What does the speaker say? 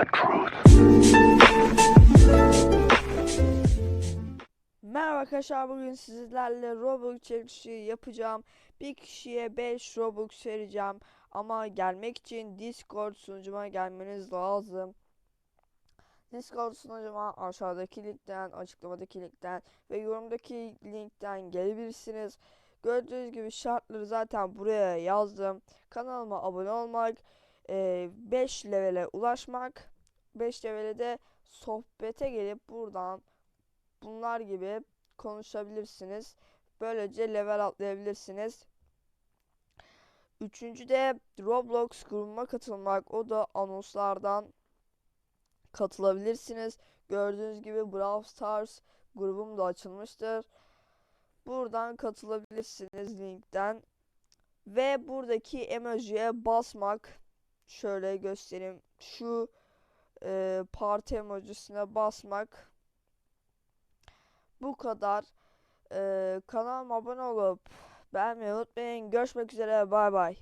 the truth. Merhaba arkadaşlar bugün sizlerle Robux çekişi yapacağım. Bir kişiye 5 Robux vereceğim. Ama gelmek için Discord sunucuma gelmeniz lazım. Discord sunucuma aşağıdaki linkten, açıklamadaki linkten ve yorumdaki linkten gelebilirsiniz. Gördüğünüz gibi şartları zaten buraya yazdım. Kanalıma abone olmak, 5 levele ulaşmak, 5 levele de sohbete gelip buradan bunlar gibi konuşabilirsiniz. Böylece level atlayabilirsiniz. Üçüncü de Roblox grubuma katılmak. O da anonslardan katılabilirsiniz. Gördüğünüz gibi Brawl Stars grubum da açılmıştır. Buradan katılabilirsiniz linkten. Ve buradaki emojiye basmak. Şöyle göstereyim. Şu e, parti emojisine basmak. Bu kadar. Ee, kanalıma abone olup beğenmeyi unutmayın. Görüşmek üzere. Bay bay.